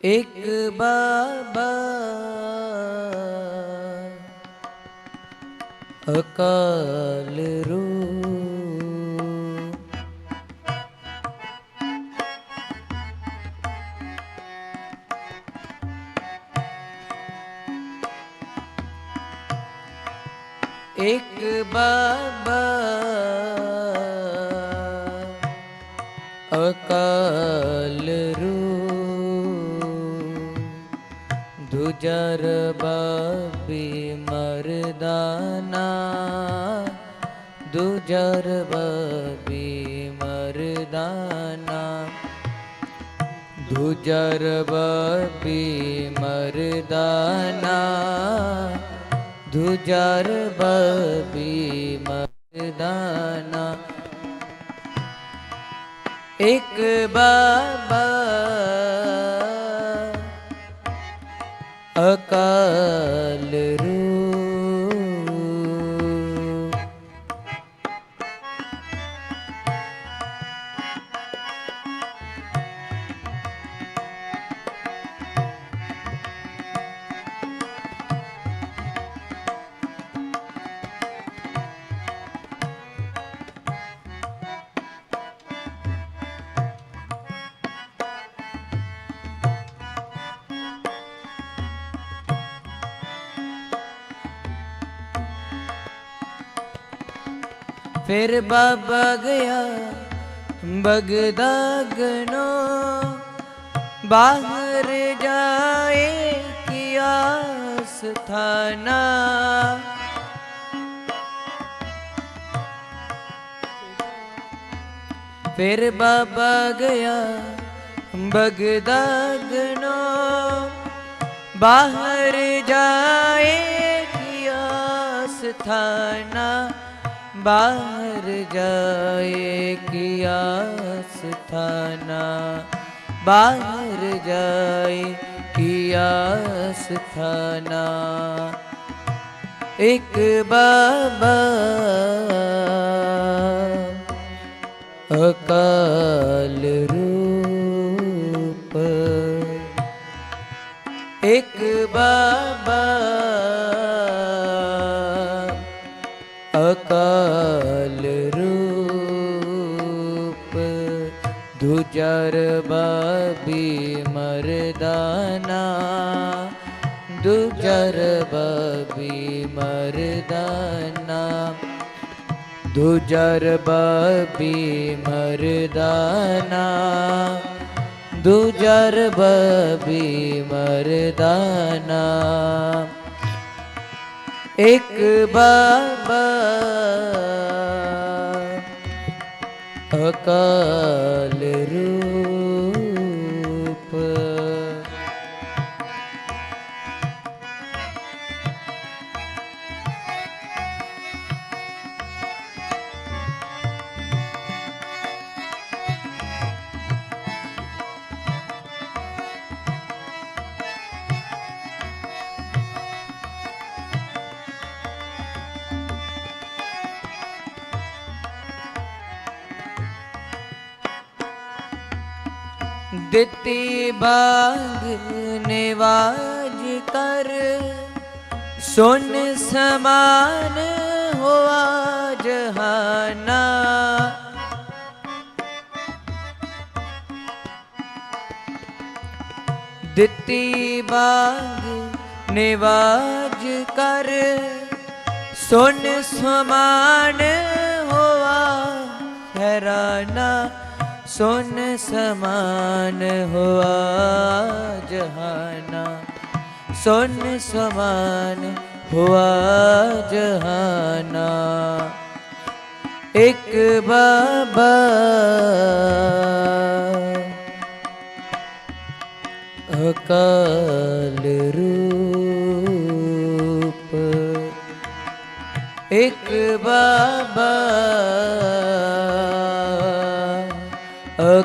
ਇੱਕ ਬਾਬਾ ਅਕਾਲ ਰੂ ਇੱਕ ਬਾਬਾ ਬਾਲ ਰੂ। ਦੁਜਰ ਬਾਬੀ ਮਰਦਾਨਾ ਦੁਜਰ ਬਾਬੀ ਮਰਦਾਨਾ ਦੁਜਰ ਬਾਬੀ ਮਰਦਾਨਾ ਦੁਜਰ ਬਾਬੀ ਮਰਦਾਨਾ ਇੱਕ ਬਾਬਾ ਅਕਾ ਫਿਰ ਬਾਬਾ ਗਿਆ ਬਗਦਾ ਗਨੋ ਬਾਹਰ ਜਾਏ ਕਿਆ ਸਥਾਨਾ ਫਿਰ ਬਾਬਾ ਗਿਆ ਬਗਦਾ ਗਨੋ ਬਾਹਰ ਜਾਏ ਕਿਆ ਸਥਾਨਾ बाहर जाए किया स्थाना बाहर जाए किया स्थाना एक बाबा अकाल रूप। एक बाबा दुजर बबी मरदाना दुजर बबी मरदाना दुजर बबी मरदाना दुजर बबी मरदाना। एक बाबा ਅਕਾਲ ਰੂ ਦਿੱਤੀ ਬਾਗ ਨਿਵਾਜ ਕਰ। ਸੁਨ ਸਮਾਨ ਹੋਆ ਜਹਾਨਾ ਦਿੱਤੀ ਬਾਗ ਨਿਵਾਜ ਕਰ। ਸੁਨ ਸਮਾਨ ਹੋਆ ਹੈਰਾਨਾ। सुन समान हुआ जहाना सुन समान हुआ जहाना एक बाबा। अकाल रूप। एक बाबा।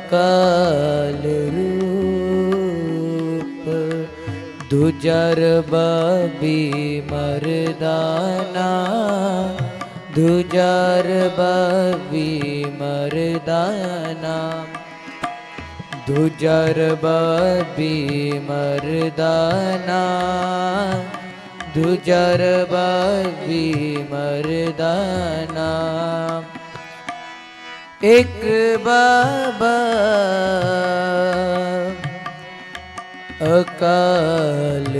अकाल रूप दुजर बबी मरदाना दुजर बबी मरदाना दुजर बबी मरदाना दुजर बबी मरदाना। ਇੱਕ ਬਾਬਾ ਅਕਾਲ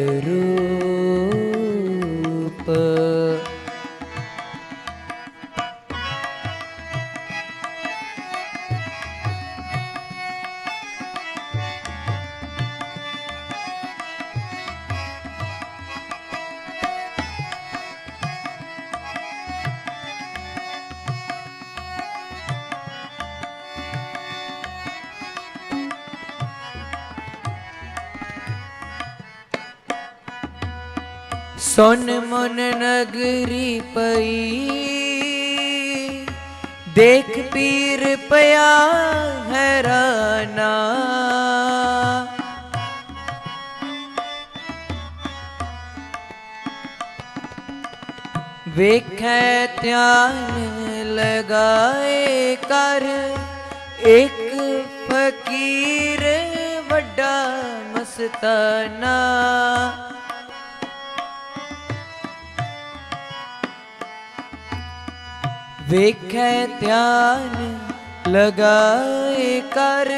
सोन मन नगरी पई। देख पीर पया हैराना। वेख ध्यान लगाए कर, एक फकीर बड़ा मस्ताना। देखे ध्यान लगाए कर।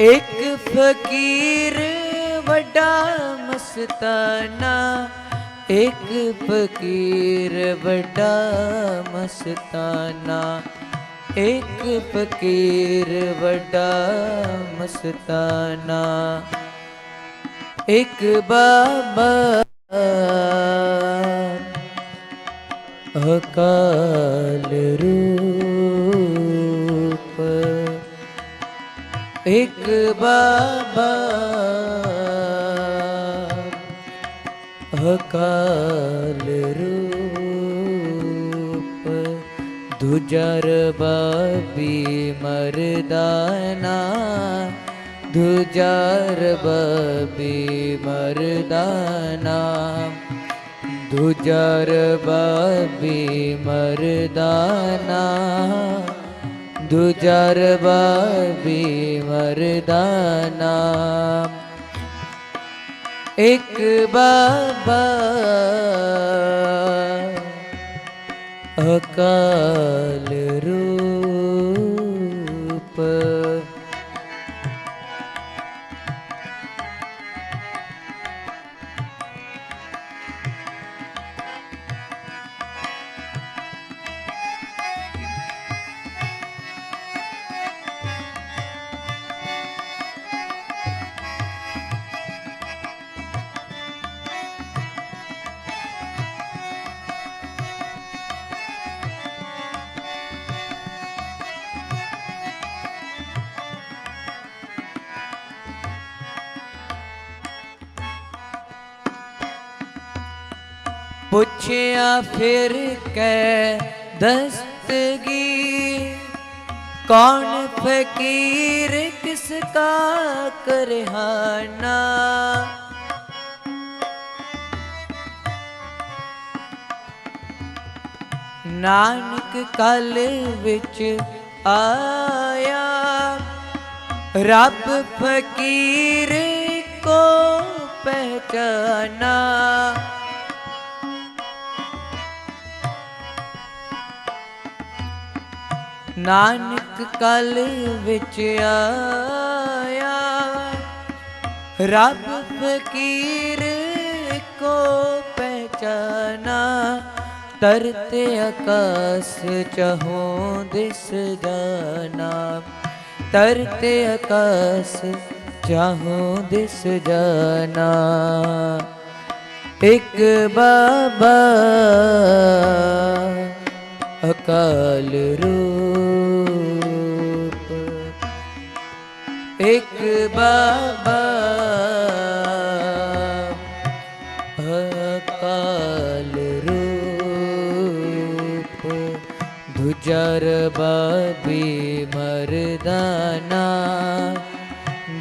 एक फकीर बड़ा मस्ताना, एक फकीर बड़ा मस्ताना, एक फकीर बड़ा मस्ताना। एक बाबा अकाल रूप एक बाबा अकाल रूप दुजर बाबी मरदाना मरदना बाबी मरदाना गुजर बबी मरदाना गुजर बबी मरदाना। एक बाबा अकाल रू पुछया फिर कै दस्तगी? कौन फकीर किसका करहाना? नानक कल विच आया, रब फकीर को पहचाना। ਨਾਨਕ ਕਲ ਵਿੱਚ ਆਇਆ। ਰੱਬ ਫਕੀਰ ਕੋ ਪਹਿਚਾਨਾ, ਤਰਤੇ ਆਕਾਸ ਚਹੋਂ ਦਿਸ ਜਾਨਾ ਤਰਤੇ ਆਕਾਸ ਚਾਹੋਂ ਦਿਸ ਜਾਣਾ। ਇੱਕ ਬਾਬਾ ਅਕਾਲ ਰੂਪ ਬਾਬਾ ਅਕਾਲ ਰੂਪ ਦੁਜ਼ਰ ਬਾਬੀ ਮਰਦਾਨਾ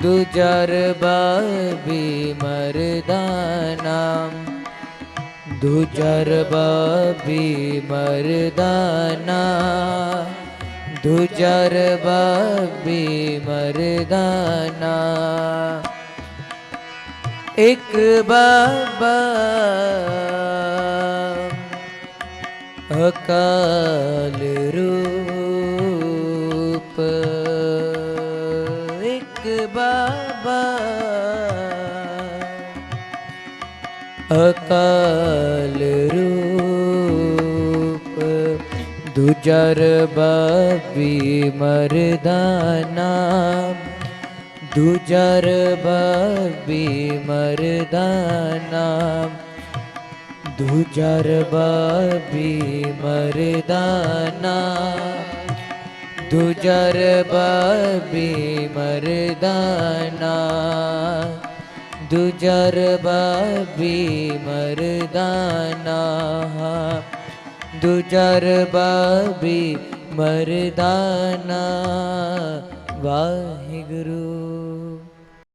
ਦੁਜਰ ਬਾਬੀ ਮਰਦਾਨਾ ਦੁਜਰ ਬਾਬੀ ਮਰਦਾਨਾ तुझर बबी मरदाना। एक बाबा अकाल रूप। एक बाबा अकाल रूप। ਦੂਜਰ ਬਬੀ ਮਰਦਾ ਨਾਮ ਦੂਜਰ ਬਬੀ ਮਰਦਾ ਨਾਮ ਦੂਜਰ ਬਬੀ ਮਰਦਾ ਨਾਮ ਦੂਜਰ ਬਬੀ ਮਰਦਾ ਨਾਮ ਦੁਜਰ ਬਬੀ ਮਰਦਾਨਾ दुजर बाबी मरदाना वाहिगुरू।